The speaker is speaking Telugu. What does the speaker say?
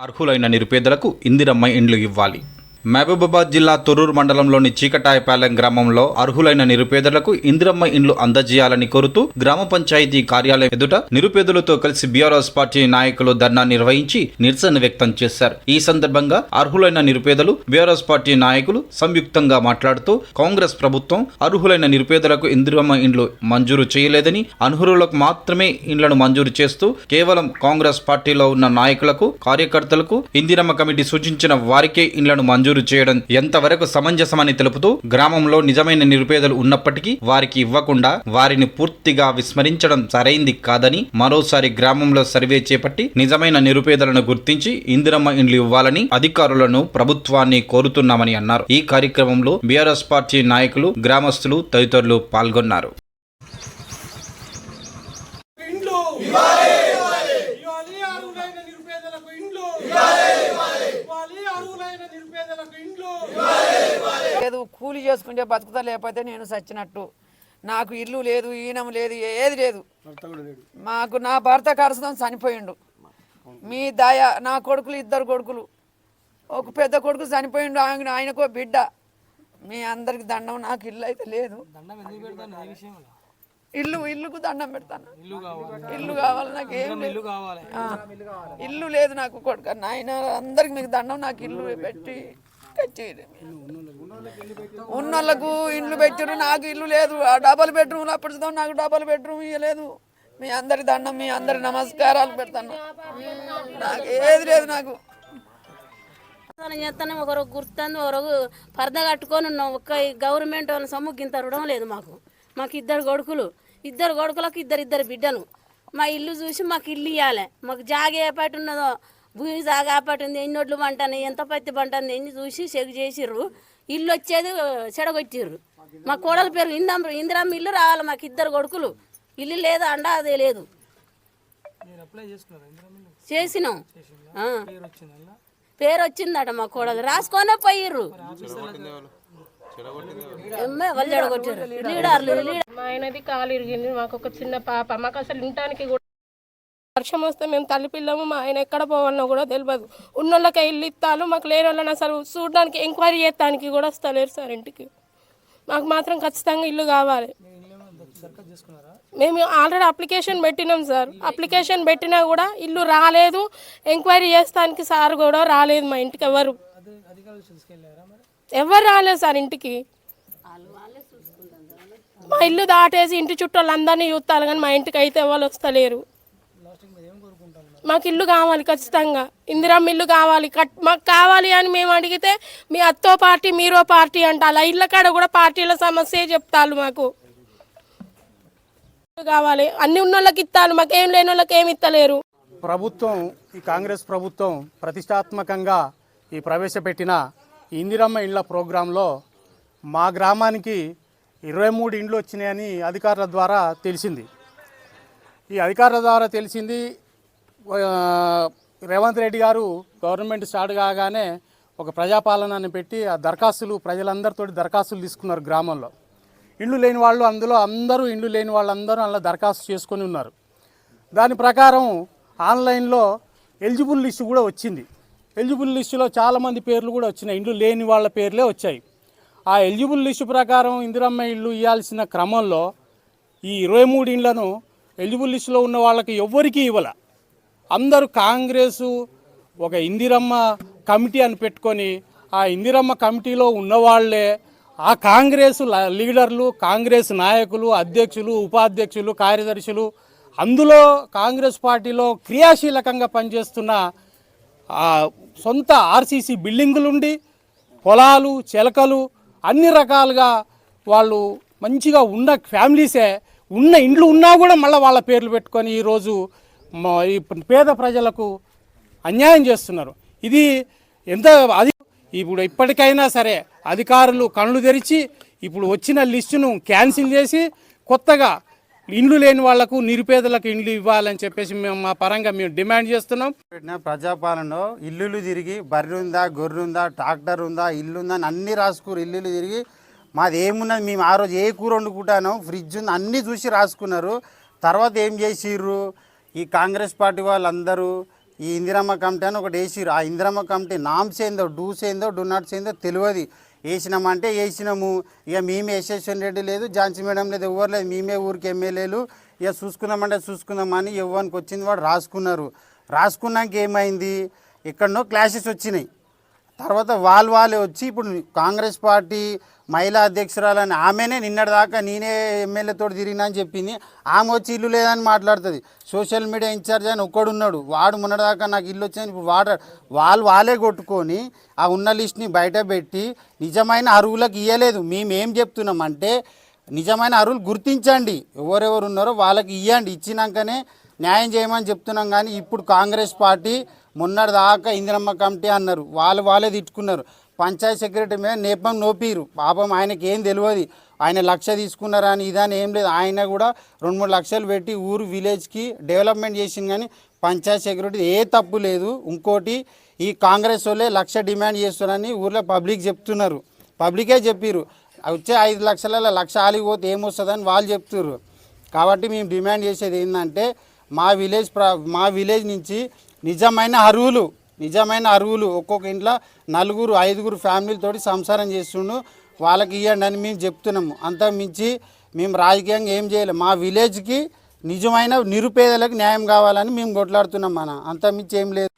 అర్హులైన నిరుపేదలకు ఇందిరమ్మ ఇండ్లు ఇవ్వాలి. మహబూబాబాద్ జిల్లా తొర్రూరు మండలంలోని చీకటాయపాలెం గ్రామంలో అర్హులైన నిరుపేదలకు ఇందిరమ్మ ఇండ్లు అందజేయాలని కోరుతూ గ్రామ పంచాయతీ కార్యాలయం ఎదుట నిరుపేదలతో కలిసి బీఆర్ఎస్ పార్టీ నాయకులు ధర్నా నిర్వహించి నిరసన వ్యక్తం చేశారు. ఈ సందర్భంగా అర్హులైన నిరుపేదలు బీఆర్ఎస్ పార్టీ నాయకులు సంయుక్తంగా మాట్లాడుతూ కాంగ్రెస్ ప్రభుత్వం అర్హులైన నిరుపేదలకు ఇందిరమ్మ ఇండ్లు మంజూరు చేయలేదని అనర్హులకు మాత్రమే ఇండ్లను మంజూరు చేస్తూ కేవలం కాంగ్రెస్ పార్టీలో ఉన్న నాయకులకు కార్యకర్తలకు ఇందిరమ్మ కమిటీ సూచించిన వారికే ఇండ్లను మంజూరు చేయడం ఎంతవరకు సమంజసమని తెలుపుతూ గ్రామంలో నిజమైన నిరుపేదలు ఉన్నప్పటికీ వారికి ఇవ్వకుండా వారిని పూర్తిగా విస్మరించడం సరైంది కాదని మరోసారి గ్రామంలో సర్వే చేపట్టి నిజమైన నిరుపేదలను గుర్తించి ఇందిరమ్మ ఇండ్లు ఇవ్వాలని అధికారులను ప్రభుత్వాన్ని కోరుతున్నామని అన్నారు. ఈ కార్యక్రమంలో బీఆర్ఎస్ పార్టీ నాయకులు గ్రామస్తులు తదితరులు పాల్గొన్నారు ఇండ్లు ఇవ్వాలి అర్హులైన నిరుపేదలకు ఇండ్లు ఇవ్వాలి అర్హులైన నిరుపేదలకు ఇండ్లు లేదు కూలి చేసుకుంటే బతుకుతా లేకపోతే నేను చచ్చినట్టు నాకు ఇల్లు లేదు ఈనం లేదు ఏది లేదు. మాకు నా భర్త కరసడం చనిపోయిండు. మీ దయ నా కొడుకులు ఇద్దరు కొడుకులు. ఒక పెద్ద కొడుకు చనిపోయిండు ఆయన ఆయనకో బిడ్డ. మీ అందరికి దండం నాకు ఇల్లు అయితే లేదు. ఇల్లు ఇల్లుకు దండం పెడతాను. ఇల్లు కావాలి. నాకు ఏం లేదు. ఆ, ఇల్లు లేదు నాకు కొడుకు. నాయన అందరికి మీకు దండం నాకు ఇల్లు పెట్టి. ఉన్న ఉన్నోళ్ళకు ఇల్లు పెట్టారు నాకు ఇల్లు లేదు. ఆ డబల్ బెడ్రూమ్ అప్పుడు నాకు డబల్ బెడ్రూమ్ ఇవ్వలేదు మీ అందరి దండం మీ అందరి నమస్కారాలు పెడతాను. నాకు ఏది లేదు నాకు. చేస్తాను ఒకరు గుర్తుంది ఒకరు పరద కట్టుకొని ఉన్నాం ఒక్క గవర్నమెంట్ వాళ్ళ సొమ్ము గింత రుణం లేదు మాకు. మాకు ఇద్దరు కొడుకులు. ఇద్దరు కొడుకులకు ఇద్దరు ఇద్దరు బిడ్డలు. మా ఇల్లు చూసి మాకు ఇల్లు ఇవ్వాలి మాకు జాగ ఏ పాటి ఉన్నదో భూమి జాగ ఆ పాటి ఉంది ఎన్ని ఒడ్లు పంటాను ఎంత పత్తి పంటాను ఎన్ని చూసి చెక్ చేసిర్రు. ఇల్లు వచ్చేది చెడగొట్టిర్రు. మా కోడల పేరు ఇందం ఇందిరమ్మ ఇల్లు రావాలి మాకు ఇద్దరు కొడుకులు. ఇల్లు లేదు అండ అదే లేదు. చేసినాం. ఆ. పేరు వచ్చిందట మా కోడలు. రాసుకొనే పోయిర్రు. మా ఆయనది కాలు ఇరిగింది మాకు ఒక చిన్న పాప. మాకు అసలు ఇంటానికి కూడా వర్షం వస్తే మేము తల్లి పిల్లము మా ఆయన ఎక్కడ పోవాలనో కూడా తెలియదు ఉన్నోళ్ళకి ఇల్లు ఇస్తాను మాకు లేని వాళ్ళని అసలు చూడడానికి ఎంక్వైరీ చేయడానికి కూడా వస్తలేరు సార్ ఇంటికి. మాకు మాత్రం ఖచ్చితంగా ఇల్లు కావాలి. మేము ఆల్రెడీ అప్లికేషన్ పెట్టినాం సార్. అప్లికేషన్ పెట్టినా కూడా ఇల్లు రాలేదు. ఎంక్వైరీ చేస్తానికి సార్ కూడా రాలేదు మా ఇంటికి ఎవరు. ఎవరు రాలేదు సార్ ఇంటికి? మా ఇల్లు దాటేసి ఇంటి చుట్టూ వాళ్ళందరినీ చూస్తారు కానీ మా ఇంటికి అయితే ఎవరు వస్తలేరు. మాకు ఇల్లు కావాలి ఖచ్చితంగా. ఇందిరమ్మ ఇల్లు కావాలి కట్ మాకు కావాలి అని మేము అడిగితే మీ అత్తో పార్టీ మీరో పార్టీ అంట. అలా ఇళ్ళ కాడ కూడా పార్టీల సమస్య చెప్తారు మాకు. కావాలి. అన్ని ఉన్న వాళ్ళకి ఇస్తారు మాకు ఏం లేని వాళ్ళకి ఏమి ఇస్తలేరు ప్రభుత్వం ఈ కాంగ్రెస్ ప్రభుత్వం ప్రతిష్టాత్మకంగా ఈ ప్రవేశపెట్టిన ఇందిరమ్మ ఇండ్ల ప్రోగ్రాంలో మా గ్రామానికి ఇరవై మూడు ఇండ్లు వచ్చినాయని అధికారుల ద్వారా తెలిసింది. ఈ అధికారుల ద్వారా తెలిసింది రేవంత్ రెడ్డి గారు గవర్నమెంట్ స్టార్ట్ కాగానే ఒక ప్రజాపాలనని పెట్టి ఆ దరఖాస్తులు ప్రజలందరితో దరఖాస్తులు తీసుకున్నారు గ్రామంలో. ఇండ్లు లేని వాళ్ళు అందులో అందరూ ఇండ్లు లేని వాళ్ళందరూ అందులో దరఖాస్తు చేసుకొని ఉన్నారు. దాని ప్రకారం ఆన్లైన్లో ఎలిజిబుల్ లిస్టు కూడా వచ్చింది. ఎలిజిబుల్ లిస్టులో చాలామంది పేర్లు కూడా వచ్చినాయి. ఇండ్లు లేని వాళ్ళ పేర్లే వచ్చాయి. ఆ ఎలిజిబుల్ లిస్టు ప్రకారం ఇందిరమ్మ ఇల్లు ఇవ్వాల్సిన క్రమంలో ఈ ఇరవై మూడు ఇండ్లను ఎలిజిబుల్ లిస్టులో ఉన్న వాళ్ళకి ఎవ్వరికీ ఇవ్వాల. అందరూ కాంగ్రెసు ఒక ఇందిరమ్మ కమిటీ అని పెట్టుకొని ఆ ఇందిరమ్మ కమిటీలో ఉన్నవాళ్ళే ఆ కాంగ్రెస్ లీడర్లు కాంగ్రెస్ నాయకులు అధ్యక్షులు ఉపాధ్యక్షులు కార్యదర్శులు అందులో కాంగ్రెస్ పార్టీలో క్రియాశీలకంగా పనిచేస్తున్న సొంత ఆర్సీసీ బిల్డింగులుండి పొలాలు చిలకలు అన్ని రకాలుగా వాళ్ళు మంచిగా ఉన్న ఫ్యామిలీసే ఉన్న ఇండ్లు ఉన్నా కూడా మళ్ళీ వాళ్ళ పేర్లు పెట్టుకొని ఈరోజు ఈ పేద ప్రజలకు అన్యాయం చేస్తున్నారు. ఇది ఎంత అది ఇప్పుడు ఇప్పటికైనా సరే అధికారులు కళ్ళు తెరిచి ఇప్పుడు వచ్చిన లిస్టును క్యాన్సిల్ చేసి కొత్తగా ఇండ్లు లేని వాళ్ళకు నిరుపేదలకు ఇండ్లు ఇవ్వాలని చెప్పేసి మేము మా పరంగా మేము డిమాండ్ చేస్తున్నాం. పెట్టిన ప్రజాపాలనలో ఇల్లులు తిరిగి బర్రె ఉందా గొర్రె ఉందా ట్రాక్టర్ ఉందా ఇల్లు ఉందా అని అన్ని రాసుకున్నారు ఇల్లులు తిరిగి మాది ఏమున్నది మేము ఆ రోజు ఏ కూర వండుకుంటాను ఫ్రిడ్జ్ ఉంది అన్నీ చూసి రాసుకున్నారు. తర్వాత ఏం చేసిర్రు? ఈ కాంగ్రెస్ పార్టీ వాళ్ళందరూ ఈ ఇందిరమ్మ కమిటీ అని ఒకటి వేసిరు ఆ ఇందిరమ్మ కమిటీ నామ్స్ ఏందో డూస్ ఏందో డూ నాట్స్ ఏందో తెలియదు. వేసినామంటే వేసినాము. ఇక మేమే యశస్వన్ రెడ్డి లేదు ఝాన్సీ మేడం లేదు ఎవరు లేదు. మేమే ఊరికి ఎమ్మెల్యేలు. ఇక చూసుకుందామంటే చూసుకుందామని ఇవ్వడానికి వచ్చింది వాడు రాసుకున్నారు. రాసుకున్నాక ఏమైంది? ఎక్కడనో క్లాషెస్ వచ్చినాయి. తర్వాత వాళ్ళు వాళ్ళే వచ్చి ఇప్పుడు కాంగ్రెస్ పార్టీ మహిళా అధ్యక్షురాలని ఆమెనే నిన్నటిదాకా నేనే ఎమ్మెల్యేతో తిరిగినా అని చెప్పింది. ఆమె వచ్చి ఇల్లు లేదని మాట్లాడుతుంది. సోషల్ మీడియా ఇన్ఛార్జ్ అని ఒక్కడున్నాడు వాడు మొన్నటిదాకా నాకు ఇల్లు వచ్చిందని ఇప్పుడు వాడ వాళ్ళు వాళ్ళే కొట్టుకొని ఆ ఉన్న లిస్ట్ని బయట పెట్టి నిజమైన అరువులకు ఇవ్వలేదు మేము ఏం చెప్తున్నామంటే నిజమైన అరువులు గుర్తించండి. ఎవరెవరు ఉన్నారో వాళ్ళకి ఇవ్వండి ఇచ్చినాకనే న్యాయం చేయమని చెప్తున్నాం కానీ ఇప్పుడు కాంగ్రెస్ పార్టీ మొన్నటి దాకా ఇందిరమ్మ కమిటీ అన్నారు. వాళ్ళు వాళ్ళే తిట్టుకున్నారు. పంచాయత్ సెక్రటరీ మీద నేపం నోపిరు పాపం ఆయనకి ఏం తెలియదు ఆయన లక్ష తీసుకున్నారని ఇదని ఏం లేదు. ఆయన కూడా రెండు మూడు లక్షలు పెట్టి ఊరు విలేజ్కి డెవలప్మెంట్ చేసింది కానీ పంచాయత్ సెక్రటరీ ఏ తప్పు లేదు. ఇంకోటి ఈ కాంగ్రెస్ వాళ్ళే లక్ష డిమాండ్ చేస్తున్నారని ఊర్లో పబ్లిక్ చెప్తున్నారు. పబ్లికే చెప్పిర్రు వచ్చే ఐదు లక్షల లక్ష ఆలిపోతే ఏమొస్తుందని వాళ్ళు చెప్తుర్రు. కాబట్టి మేము డిమాండ్ చేసేది ఏంటంటే మా విలేజ్ ప్ర మా విలేజ్ నుంచి నిజమైన అరువులు నిజమైన అరువులు ఒక్కొక్క ఇంట్లో నలుగురు ఐదుగురు ఫ్యామిలీలతోటి సంసారం చేస్తుండు. వాళ్ళకి ఇవ్వండి అని మేము చెప్తున్నాము. అంతా మించి మేము రాజకీయంగా ఏం చేయలేము మా విలేజ్కి నిజమైన నిరుపేదలకు న్యాయం కావాలని మేము కొట్లాడుతున్నాం మన అంతా మించి ఏం లేదు.